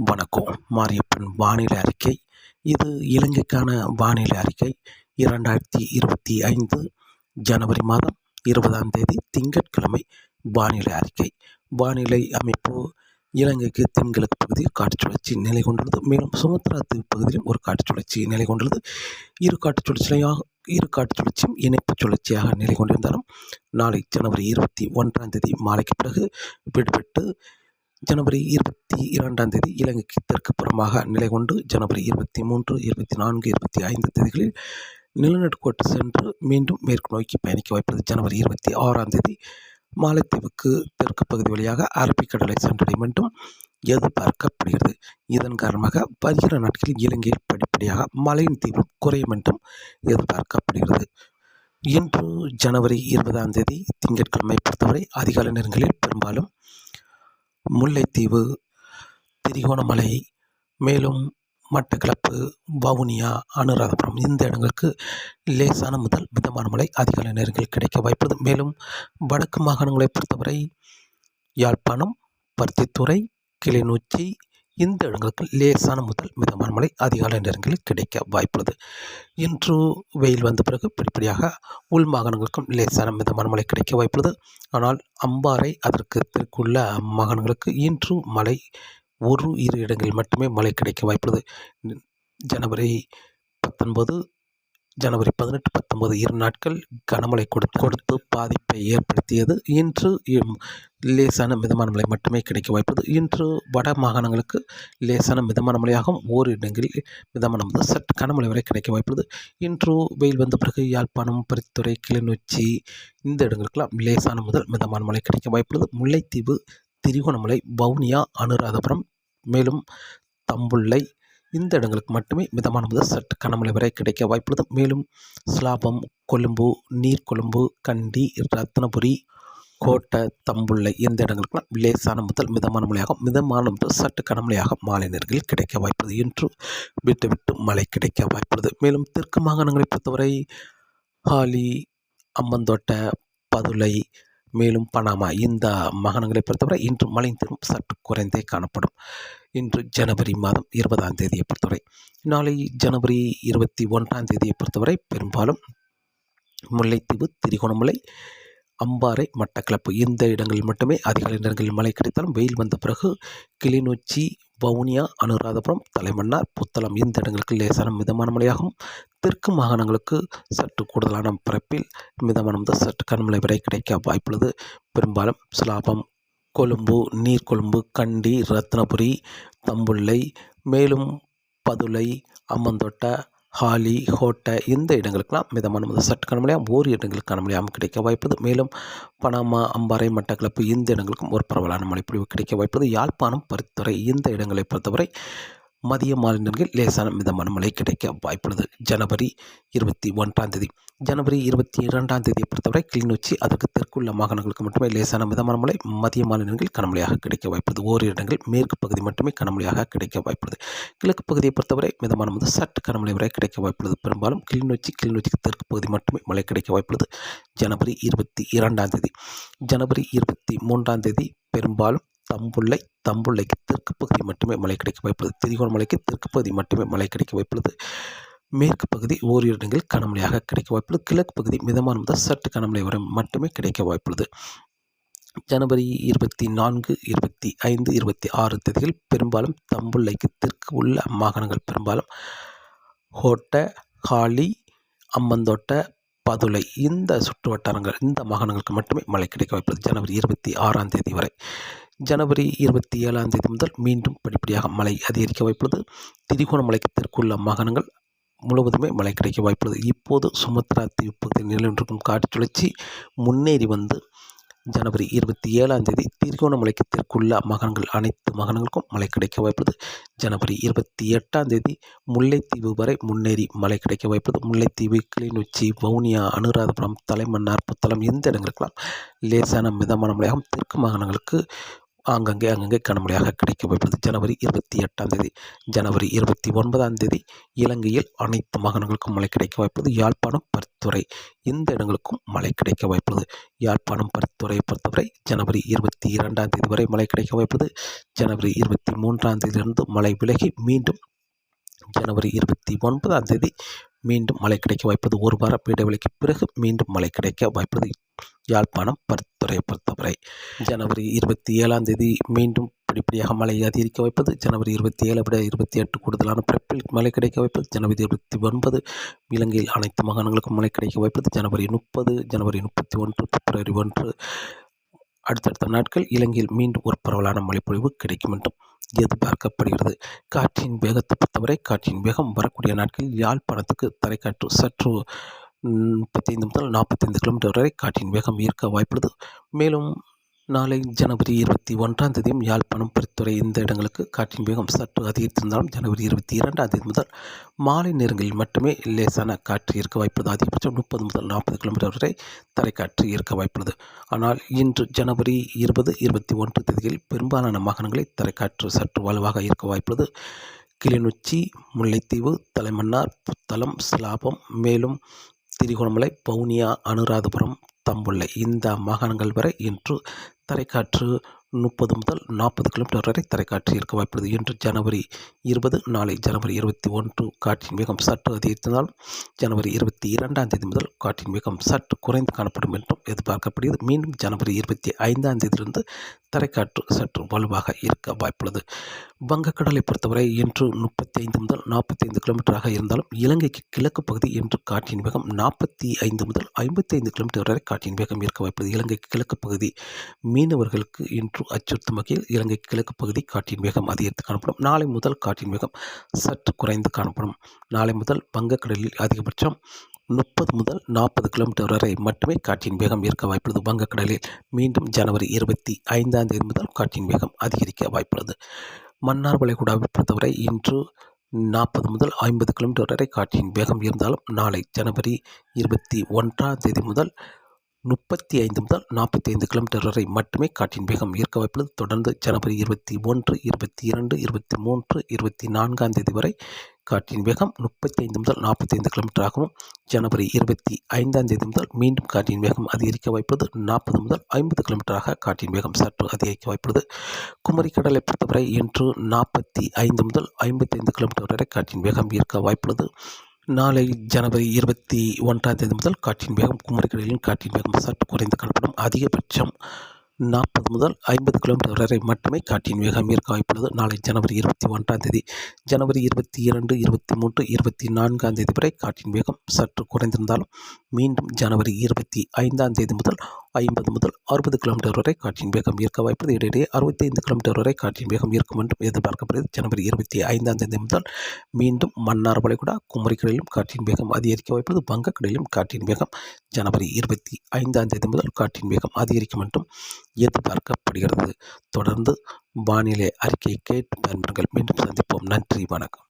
வணக்கம். மாரியப்பன் வானிலை அறிக்கை. இது இலங்கைக்கான வானிலை அறிக்கை. இரண்டாயிரத்தி இருபத்தி ஐந்து ஜனவரி மாதம் இருபதாம் தேதி திங்கட்கிழமை வானிலை அறிக்கை. வானிலை அமைப்பு இலங்கைக்கு தென்கிழக்கு பகுதியில் காற்று சுழற்சி நிலை கொண்டுள்ளது. மேலும் சுமத்ரா தீவு பகுதியிலும் ஒரு காற்று சுழற்சி நிலை கொண்டுள்ளது. இரு காற்று சுழற்சியாக இரு காற்று சுழற்சியும் இணைப்பு சுழற்சியாக நிலை கொண்டிருந்தாலும் நாளை ஜனவரி இருபத்தி ஒன்றாம் தேதி மாலைக்கு பிறகு விடுபட்டு ஜனவரி இருபத்தி இரண்டாம் தேதி இலங்கைக்கு தெற்கு புறமாக நிலை கொண்டு ஜனவரி இருபத்தி மூன்று இருபத்தி நான்கு இருபத்தி ஐந்து தேதிகளில் நிலநடுக்கோட்டு சென்று மீண்டும் மேற்கு நோக்கி பயணிக்க வைப்பது ஜனவரி இருபத்தி ஆறாம் தேதி. மாலைத்தீவுக்கு தெற்கு பகுதி வழியாக அரபிக்கடலை சென்றடையும் என்றும் எதிர்பார்க்கப்படுகிறது. இதன் காரணமாக வருகிற நாட்களில் இலங்கையில் படிப்படியாக மழையின் தீவிரம் குறையும் என்றும் எதிர்பார்க்கப்படுகிறது. இன்று ஜனவரி இருபதாம் தேதி திங்கட்கிழமை பொறுத்தவரை அதிகாலை நேரங்களில் பெரும்பாலும் முல்லைத்தீவு திரிகோணமலை மேலும் மட்டக்களப்பு வவுனியா அனுராதபுரம் இந்த இடங்களுக்கு லேசான முதல் மிதமான மழை அதிகாலை நேரங்களில் கிடைக்க வாய்ப்பது மேலும் வடக்கு மாகாணங்களை பொறுத்தவரை யாழ்ப்பாணம் பருத்தித்துறை கிளிநொச்சி இந்த இடங்களுக்கு லேசான முதல் மிதமான மழை அதிகாலை நேரங்களில் கிடைக்க வாய்ப்புள்ளது. இன்று வெயில் வந்த பிறகு படிப்படியாக உள் மாகாணங்களுக்கும் லேசான மிதமான மழை கிடைக்க வாய்ப்புள்ளது. ஆனால் அம்பாறை அதற்கு தெற்குள்ள மாகாணங்களுக்கு இன்று மழை ஒரு இரு இடங்களில் மட்டுமே மழை கிடைக்க வாய்ப்புள்ளது. ஜனவரி பத்தொன்பது ஜனவரி பதினெட்டு பத்தொன்பது இரு நாட்கள் கனமழை கொடு கொடுத்து பாதிப்பை ஏற்படுத்தியது. இன்று லேசான மிதமான மழை மட்டுமே கிடைக்க வாய்ப்பது. இன்று வட மாகாணங்களுக்கு லேசான மிதமான மழையாகவும் ஓரிடங்களில் மிதமான முதல் சற்று கனமழை வரை கிடைக்க வாய்ப்புள்ளது. இன்று வெயில் வந்த பிறகு யாழ்ப்பாணம் பரித்துறை கிளிநொச்சி இந்த இடங்களுக்கெல்லாம் லேசான முதல் மிதமான மழை கிடைக்க வாய்ப்புள்ளது. முல்லைத்தீவு திரிகோணமலை வவுனியா அனுராதபுரம் மேலும் தம்புள்ளை இந்த இடங்களுக்கு மட்டுமே மிதமான முதல் சற்று கனமழை வரை கிடைக்க வாய்ப்புள்ளது. மேலும் ஸ்லாபம் கொழும்பு நீர்கொழும்பு கண்டி ரத்னபுரி கோட்டை தம்புள்ளை இந்த இடங்களுக்கெல்லாம் லேசான முதல் மிதமான மழையாக மிதமான முதல் சற்று கனமழையாக மாலை நேரங்களில் கிடைக்க வாய்ப்புள்ளது என்று விட்டு விட்டு மழை கிடைக்க வாய்ப்புள்ளது. மேலும் தெற்கு மாகாணங்களை பொறுத்தவரை ஹாலி அம்மந்தோட்டை பதுளை மேலும் பனாமா இந்த மாகாணங்களை பொறுத்தவரை இன்று மழையின் திரும்ப சற்று குறைந்தே காணப்படும். இன்று ஜனவரி மாதம் இருபதாம் தேதியை பொறுத்தவரை. நாளை ஜனவரி இருபத்தி ஒன்றாம் தேதியை பொறுத்தவரை பெரும்பாலும் முல்லைத்தீவு திரிகோணமலை அம்பாறை மட்டக்களப்பு. இந்த இடங்களில் மட்டுமே அதிகாலை நேரங்களில் மழை கிடைத்தாலும் வெயில் வந்த பிறகு கிளிநொச்சி வவுனியா அனுராதபுரம் தலைமன்னார் புத்தளம் இந்த இடங்களுக்கு லேசான மிதமான மழையாகும். தெற்கு மாகாணங்களுக்கு சற்று கூடுதலான பரப்பில் மிதமான முதல் சற்று கனமழை வரை கிடைக்க வாய்ப்புள்ளது. பெரும்பாலும் சிலாபம் கொழும்பு நீர்கொழும்பு கண்டி ரத்னபுரி தம்புள்ளை மேலும் பதுளை அம்மந்தோட்டை ஹாலி ஹோட்டை இந்த இடங்களுக்கெல்லாம் மிதமான முதல் சற்று கனமழையாகவும் ஓரிரு இடங்களுக்கு கனமழையாகவும் கிடைக்க வாய்ப்பது. மேலும் பனாமா அம்பாறை மட்டக்களப்பு இந்த இடங்களுக்கும் ஒரு பரவலான மழைப்பொழிவு கிடைக்க வாய்ப்பது. யாழ்ப்பாணம் பருத்துறை இந்த இடங்களை பொறுத்தவரை மதிய மாலை லேசான மிதமான மழை கிடைக்க வாய்ப்புள்ளது. ஜனவரி இருபத்தி ஒன்றாம் தேதி. ஜனவரி இருபத்தி இரண்டாம் தேதியை பொறுத்தவரை கிளிநொச்சி அதற்கு தெற்குள்ள மாகாணங்களுக்கு மட்டுமே லேசான மிதமான மழை மதிய மாலை கனமழையாக கிடைக்க வாய்ப்புள்ளது. ஓரிரு இடங்கள் மேற்கு பகுதி மட்டுமே கனமழையாக கிடைக்க வாய்ப்புள்ளது. கிழக்கு பகுதியை பொறுத்தவரை மிதமான முதல் சற்று கனமழை வரை கிடைக்க வாய்ப்புள்ளது. பெரும்பாலும் கிளிநொச்சி கிளிநொச்சிக்கு தெற்கு பகுதி மட்டுமே மழை கிடைக்க வாய்ப்புள்ளது. ஜனவரி இருபத்தி இரண்டாம் தேதி. ஜனவரி இருபத்தி மூன்றாம் தேதி பெரும்பாலும் தம்புள்ளை தம்புள்ளைக்கு தெற்கு பகுதி மட்டுமே மழை கிடைக்க வாய்ப்புள்ளது. திரிகோணமலைக்கு தெற்கு பகுதி மட்டுமே மழை கிடைக்க வாய்ப்புள்ளது. மேற்கு பகுதி ஓரிரு இடங்களில் கனமழையாக கிடைக்க வாய்ப்புள்ளது. கிழக்கு பகுதி மிதமான முதல் சற்று கனமழை வரை மட்டுமே கிடைக்க வாய்ப்புள்ளது. ஜனவரி இருபத்தி நான்கு இருபத்தி ஐந்து இருபத்தி ஆறு தேதிகள் பெரும்பாலும் தம்புள்ளைக்கு தெற்கு உள்ள மாகாணங்கள் பெரும்பாலும் ஹோட்டை ஹாலி அம்மந்தோட்ட பதுளை இந்த சுற்று வட்டாரங்கள் இந்த மாகாணங்களுக்கு மட்டுமே மழை கிடைக்க வாய்ப்புள்ளது. ஜனவரி இருபத்தி ஆறாம் தேதி வரை ஜனவரி இருபத்தி ஏழாம் தேதி முதல் மீண்டும் படிப்படியாக மழை அதிகரிக்க வாய்ப்புள்ளது. திரிகோணமலைக்கு தெற்குள்ள மாகாணங்கள் முழுவதுமே மழை கிடைக்க வாய்ப்புள்ளது. இப்போது சுமத்ரா தீவு பகுதியில் நிலவிருக்கும் காற்று சுழற்சி முன்னேறி வந்து ஜனவரி இருபத்தி ஏழாம் தேதி திரிகோணமலைக்கு தெற்குள்ள மகன்கள் அனைத்து மகன்களுக்கும் மழை கிடைக்க வாய்ப்புள்ளது. ஜனவரி இருபத்தி எட்டாம் தேதி முல்லைத்தீவு வரை முன்னேறி மழை கிடைக்க வாய்ப்புள்ளது. முல்லைத்தீவு கிளிநொச்சி வவுனியா அனுராதபுரம் தலைமன்னார் புத்தளம் இந்த இடங்களுக்கெல்லாம் லேசான மிதமான மழையாகும் தெற்கு மாகாணங்களுக்கு ஆங்கங்கே அங்கங்கே கனமழையாக கிடைக்க வைப்பது ஜனவரி இருபத்தி எட்டாம் தேதி ஜனவரி இருபத்தி ஒன்பதாம் தேதி இலங்கையில் அனைத்து மாகாணங்களுக்கும் மழை கிடைக்க வாய்ப்பது யாழ்ப்பாணம் பருத்துறை இந்த இடங்களுக்கும் மழை கிடைக்க வாய்ப்பது யாழ்ப்பாணம் பரித்துறையை பொறுத்தவரை ஜனவரி இருபத்தி இரண்டாம் தேதி வரை மழை கிடைக்க வாய்ப்பது ஜனவரி இருபத்தி மூன்றாம் தேதியிலிருந்து மழை விலகி மீண்டும் ஜனவரி இருபத்தி ஒன்பதாம் தேதி மீண்டும் மழை கிடைக்க வாய்ப்பது ஒரு வார இடைவெளிக்கு பிறகு மீண்டும் மழை கிடைக்க வாய்ப்பது யாழ்ப்பாணம் பருத்துறையை பொறுத்தவரை. ஜனவரி இருபத்தி ஏழாம் தேதி மீண்டும் படிப்படியாக மழை அதிகரிக்க வைப்பது ஜனவரி இருபத்தி ஏழை விட இருபத்தி எட்டு கூடுதலான பிறப்பில் மழை கிடைக்க வைப்பது ஜனவரி இருபத்தி ஒன்பது இலங்கையில் அனைத்து மாகாணங்களுக்கும் மழை கிடைக்க வைப்பது ஜனவரி முப்பது ஜனவரி முப்பத்தி ஒன்று பிப்ரவரி ஒன்று. அடுத்தடுத்த நாட்கள் இலங்கையில் மீண்டும் ஒரு பரவலான மழைப்பொழிவு கிடைக்கும் என்றும் எதிர்பார்க்கப்படுகிறது. காற்றின் வேகத்தை பொறுத்தவரை காற்றின் வேகம் வரக்கூடிய நாட்களில் யாழ்ப்பாணத்துக்கு தரைக்காற்று சற்று முப்பத்தைந்து முதல் நாற்பத்தைந்து கிலோமீட்டர் வரை காற்றின் வேகம் ஈர்க்க வாய்ப்புள்ளது. மேலும் நாளை ஜனவரி இருபத்தி ஒன்றாம் தேதியும் யாழ்ப்பாணம் பரித்துறை இந்த இடங்களுக்கு காற்றின் வேகம் சற்று அதிகரித்திருந்தாலும் ஜனவரி இருபத்தி இரண்டாம் தேதி முதல் மாலை நேரங்களில் மட்டுமே லேசான காற்று இருக்க வாய்ப்புள்ளது. அதிகபட்சம் முப்பது முதல் நாற்பது கிலோமீட்டர் வரை தரைக்காற்று இருக்க வாய்ப்புள்ளது. ஆனால் இன்று ஜனவரி இருபது இருபத்தி ஒன்று தேதியில் பெரும்பாலான மாகாணங்களில் தரைக்காற்று சற்று வலுவாக இருக்க வாய்ப்புள்ளது. கிளிநொச்சி முல்லைத்தீவு தலைமன்னார் புத்தளம் சிலாபம் மேலும் திரிகோணமலை பவுனியா அனுராதபுரம் தம்புள்ளை. இந்த மாகாணங்கள் வரை இன்று தரைக்காற்று முப்பது முதல் நாற்பது கிலோமீட்டர் வரை தரைக்காற்று இருக்க வாய்ப்புள்ளது. இன்று ஜனவரி இருபது நாளை ஜனவரி இருபத்தி ஒன்று. காற்றின் வேகம் சற்று அதிகரித்திருந்தாலும் ஜனவரி இருபத்தி இரண்டாம் தேதி முதல் காற்றின் வேகம் சற்று குறைந்து காணப்படும் என்றும் எதிர்பார்க்கப்படுகிறது. மீண்டும் ஜனவரி இருபத்தி ஐந்தாம் தேதியிலிருந்து தரைக்காற்று சற்று வலுவாக இருக்க வாய்ப்புள்ளது. வங்கக்கடலை பொறுத்தவரை இன்று முப்பத்தி ஐந்து முதல் நாற்பத்தி ஐந்து கிலோமீட்டராக இருந்தாலும் இலங்கைக்கு கிழக்கு பகுதி இன்று காற்றின் வேகம் நாற்பத்தி ஐந்து முதல் ஐம்பத்தி ஐந்து கிலோமீட்டர் வரை காற்றின் வேகம் இருக்க வாய்ப்புள்ளது. இலங்கைக்கு கிழக்கு பகுதி மீனவர்களுக்கு இன்று அச்சுறுத்தும் வகையில் இலங்கை கிழக்கு பகுதி காற்றின் வேகம் அதிகரித்து காணப்படும். நாளை முதல் காற்றின் வேகம் சற்று குறைந்து காணப்படும். நாளை முதல் வங்கக்கடலில் அதிகபட்சம் முப்பது முதல் நாற்பது கிலோமீட்டர் வரை மட்டுமே காற்றின் வேகம் இருக்க வாய்ப்புள்ளது. வங்கக்கடலில் மீண்டும் ஜனவரி இருபத்தி ஐந்தாம் தேதி முதல் காற்றின் வேகம் அதிகரிக்க வாய்ப்புள்ளது. மன்னார் வளைகுடாவை பொறுத்தவரை இன்று நாற்பது முதல் ஐம்பது கிலோமீட்டர் வரை காற்றின் வேகம் இருந்தாலும் நாளை ஜனவரி இருபத்தி ஒன்றாம் தேதி முதல் முப்பத்தி ஐந்து முதல் நாற்பத்தி ஐந்து கிலோமீட்டர் வரை மட்டுமே காற்றின் வேகம் ஈர்க்க வாய்ப்புள்ளது தொடர்ந்து ஜனவரி இருபத்தி ஒன்று இருபத்தி இரண்டு இருபத்தி மூன்று இருபத்தி நான்காம் தேதி வரை காற்றின் வேகம் முப்பத்தி ஐந்து முதல் நாற்பத்தி ஐந்து கிலோமீட்டர் ஆகவும் ஜனவரி இருபத்தி ஐந்தாம் தேதி முதல் மீண்டும் காற்றின் வேகம் அதிகரிக்க வாய்ப்புள்ளது. நாற்பது முதல் ஐம்பது கிலோமீட்டராக காற்றின் வேகம் சற்று அதிகரிக்க வாய்ப்புள்ளது. குமரி கடலை பொறுத்தவரை இன்று நாற்பத்தி ஐந்து முதல் ஐம்பத்தி ஐந்து கிலோமீட்டர் வரை காற்றின் வேகம் ஈர்க்க வாய்ப்புள்ளது. நாளை ஜனவரி இருபத்தி ஒன்றாம் தேதி முதல் காற்றின் வேகம் குமரிக்கடலின் காற்றின் வேகம் சற்று குறைந்து காணப்படும் அதிகபட்சம் நாற்பது முதல் ஐம்பது கிலோமீட்டர் வரை மட்டுமே காற்றின் வேகம் இருக்க வாய்ப்புள்ளது. நாளை ஜனவரி இருபத்தி ஒன்றாம் தேதி ஜனவரி இருபத்தி இரண்டு இருபத்தி மூன்று இருபத்தி நான்காம் தேதி வரை காற்றின் வேகம் சற்று குறைந்திருந்தாலும் மீண்டும் ஜனவரி இருபத்தி ஐந்தாம் தேதி முதல் ஐம்பது முதல் அறுபது கிலோமீட்டர் வரை காற்றின் வேகம் இருக்க வாய்ப்பது இடையிடையே அறுபத்தைந்து கிலோமீட்டர் வரை காற்றின் வேகம் இருக்கும் என்றும் எதிர்பார்க்கப்படுகிறது. ஜனவரி இருபத்தி ஐந்தாம் தேதி முதல் மீண்டும் மன்னார் வளைகுடா குமரிக்கடலிலும் காற்றின் வேகம் அதிகரிக்க வாய்ப்பது வங்கக்கடலிலும் காற்றின் வேகம் ஜனவரி இருபத்தி ஐந்தாம் தேதி முதல் காற்றின் வேகம் அதிகரிக்கும் என்றும் எதிர்பார்க்கப்படுகிறது. தொடர்ந்து வானிலை அறிக்கையை கேட்டு பயன்பெறுங்கள். மீண்டும் சந்திப்போம். நன்றி. வணக்கம்.